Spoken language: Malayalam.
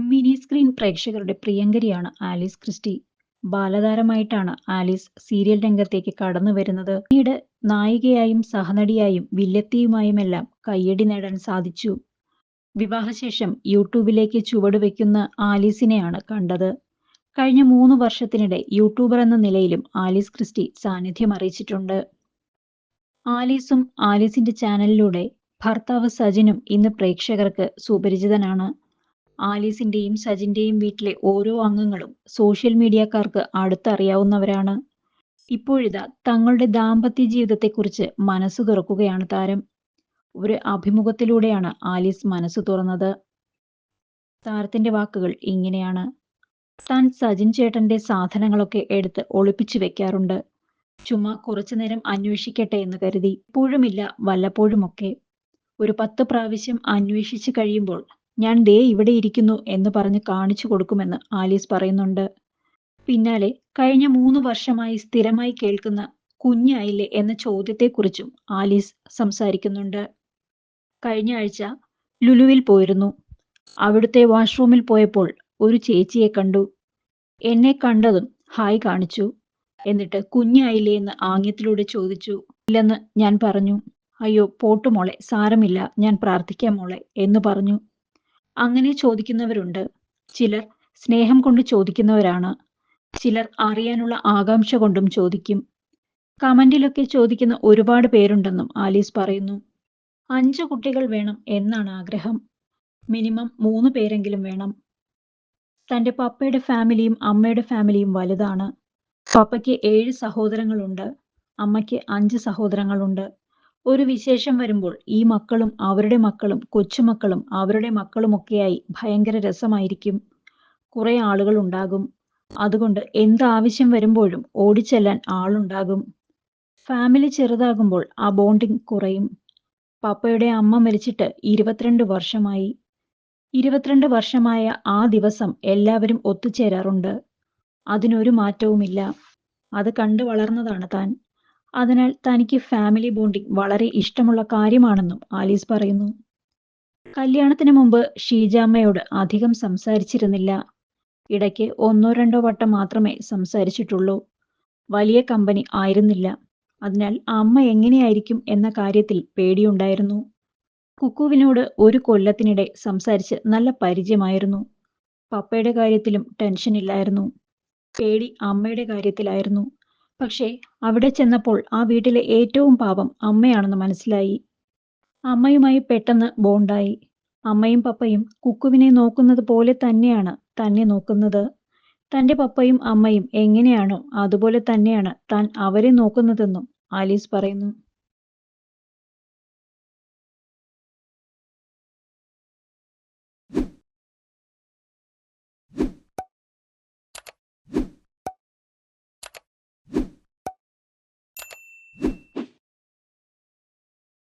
മിനി സ്ക്രീൻ പ്രേക്ഷകരുടെ പ്രിയങ്കരിയാണ് ആലീസ് ക്രിസ്റ്റി. ബാലതാരമായിട്ടാണ് ആലീസ് സീരിയൽ രംഗത്തേക്ക് കടന്നു വരുന്നത് പിന്നീട് നായികയായും സഹനടിയായും വില്ലത്തിയുമായുമെല്ലാം കയ്യടി നേടാൻ സാധിച്ചു. വിവാഹശേഷം യൂട്യൂബിലേക്ക് ചുവടുവെക്കുന്ന ആലീസിനെയാണ് കണ്ടത്. കഴിഞ്ഞ മൂന്ന് വർഷത്തിനിടെ യൂട്യൂബർ എന്ന നിലയിലും ആലീസ് ക്രിസ്റ്റി സാന്നിധ്യം അറിയിച്ചിട്ടുണ്ട് ആലീസും ആലീസിന്റെ ചാനലിലൂടെ ഭർത്താവ് സജിനും ഇന്ന് പ്രേക്ഷകർക്ക് സുപരിചിതനാണ്. ആലീസിന്റെയും സജിന്റെയും വീട്ടിലെ ഓരോ അംഗങ്ങളും സോഷ്യൽ മീഡിയക്കാർക്ക് അടുത്തറിയാവുന്നവരാണ്. ഇപ്പോഴിതാ തങ്ങളുടെ ദാമ്പത്യ ജീവിതത്തെക്കുറിച്ച് മനസ്സ് തുറക്കുകയാണ് താരം. ഒരു അഭിമുഖത്തിലൂടെയാണ് ആലീസ് മനസ്സ് തുറന്നത്. താരത്തിന്റെ വാക്കുകൾ ഇങ്ങനെയാണ്. താൻ സജിൻ ചേട്ടന്റെ സാധനങ്ങളൊക്കെ എടുത്ത് ഒളിപ്പിച്ചു വെക്കാറുണ്ട്. ചുമ കുറച്ചു നേരം അന്വേഷിക്കട്ടെ എന്ന് കരുതി. ഇപ്പോഴുമില്ല വല്ലപ്പോഴുമൊക്കെ. ഒരു പത്ത് പ്രാവശ്യം അന്വേഷിച്ചു കഴിയുമ്പോൾ ഞാൻ ദേ ഇവിടെ ഇരിക്കുന്നു എന്ന് പറഞ്ഞ് കാണിച്ചു കൊടുക്കുമെന്ന് ആലീസ് പറയുന്നുണ്ട്. പിന്നാലെ കഴിഞ്ഞ മൂന്ന് വർഷമായി സ്ഥിരമായി കേൾക്കുന്ന കുഞ്ഞായില്ലേ എന്ന ചോദ്യത്തെക്കുറിച്ചും ആലീസ് സംസാരിക്കുന്നുണ്ട്. കഴിഞ്ഞ ആഴ്ച ലുലുവിൽ പോയിരുന്നു. അവിടുത്തെ വാഷ്റൂമിൽ പോയപ്പോൾ ഒരു ചേച്ചിയെ കണ്ടു. എന്നെ കണ്ടതും ഹായ് കാണിച്ചു. എന്നിട്ട് കുഞ്ഞായില്ലേ എന്ന് ആംഗ്യത്തിലൂടെ ചോദിച്ചു. ഇല്ലെന്ന് ഞാൻ പറഞ്ഞു. അയ്യോ പോട്ടു മോളെ സാരമില്ല ഞാൻ പ്രാർത്ഥിക്കാം മോളെ എന്ന് പറഞ്ഞു. അങ്ങനെ ചോദിക്കുന്നവരുണ്ട്. ചിലർ സ്നേഹം കൊണ്ട് ചോദിക്കുന്നവരാണ്. ചിലർ അറിയാനുള്ള ആകാംക്ഷ കൊണ്ടും ചോദിക്കും. കമന്റിലൊക്കെ ചോദിക്കുന്ന ഒരുപാട് പേരുണ്ടെന്നും ആലീസ് പറയുന്നു. അഞ്ച് കുട്ടികൾ വേണം എന്നാണ് ആഗ്രഹം. മിനിമം മൂന്ന് പേരെങ്കിലും വേണം. തന്റെ പപ്പയുടെ ഫാമിലിയും അമ്മയുടെ ഫാമിലിയും വലുതാണ്. പപ്പയ്ക്ക് ഏഴ് സഹോദരങ്ങളുണ്ട്. അമ്മയ്ക്ക് അഞ്ച് സഹോദരങ്ങളുണ്ട്. ഒരു വിശേഷം വരുമ്പോൾ ഈ മക്കളും അവരുടെ മക്കളും കൊച്ചുമക്കളും അവരുടെ മക്കളുമൊക്കെയായി ഭയങ്കര രസമായിരിക്കും. കുറെ ആളുകൾ ഉണ്ടാകും. അതുകൊണ്ട് എന്താവശ്യം വരുമ്പോഴും ഓടിച്ചെല്ലാൻ ആളുണ്ടാകും. ഫാമിലി ചെറുതാകുമ്പോൾ ആ ബോണ്ടിങ് കുറയും. പാപ്പയുടെ അമ്മ മരിച്ചിട്ട് ഇരുപത്തിരണ്ട് വർഷമായി. ഇരുപത്തിരണ്ട് വർഷമായ ആ ദിവസം എല്ലാവരും ഒത്തുചേരാറുണ്ട്. അതിനൊരു മാറ്റവുമില്ല. അത് കണ്ടു വളർന്നതാണ് താൻ. അതിനാൽ തനിക്ക് ഫാമിലി ബോണ്ടിംഗ് വളരെ ഇഷ്ടമുള്ള കാര്യമാണെന്നും ആലീസ് പറയുന്നു. കല്യാണത്തിന് മുമ്പ് ഷീജാമ്മയോട് അധികം സംസാരിച്ചിരുന്നില്ല. ഇടയ്ക്ക് ഒന്നോ രണ്ടോ വട്ടം മാത്രമേ സംസാരിച്ചിട്ടുള്ളൂ. വലിയ കമ്പനി ആയിരുന്നില്ല. അതിനാൽ അമ്മ എങ്ങനെയായിരിക്കും എന്ന കാര്യത്തിൽ പേടിയുണ്ടായിരുന്നു. കുക്കുവിനോട് ഒരു കൊല്ലത്തിനിടെ സംസാരിച്ച് നല്ല പരിചയമായിരുന്നു. പപ്പയുടെ കാര്യത്തിലും ടെൻഷൻ ഇല്ലായിരുന്നു പേടി അമ്മയുടെ കാര്യത്തിലായിരുന്നു. പക്ഷേ അവിടെ ചെന്നപ്പോൾ ആ വീട്ടിലെ ഏറ്റവും പാവം അമ്മയാണെന്ന് മനസ്സിലായി. അമ്മയുമായി പെട്ടെന്ന് ബോണ്ടായി. അമ്മയും പപ്പയും കുക്കുവിനെ നോക്കുന്നത് പോലെ തന്നെയാണ് തന്നെ നോക്കുന്നത്. തന്റെ പപ്പയും അമ്മയും എങ്ങനെയാണോ അതുപോലെ തന്നെയാണ് താൻ അവരെ നോക്കുന്നതെന്നും ആലീസ് പറയുന്നു.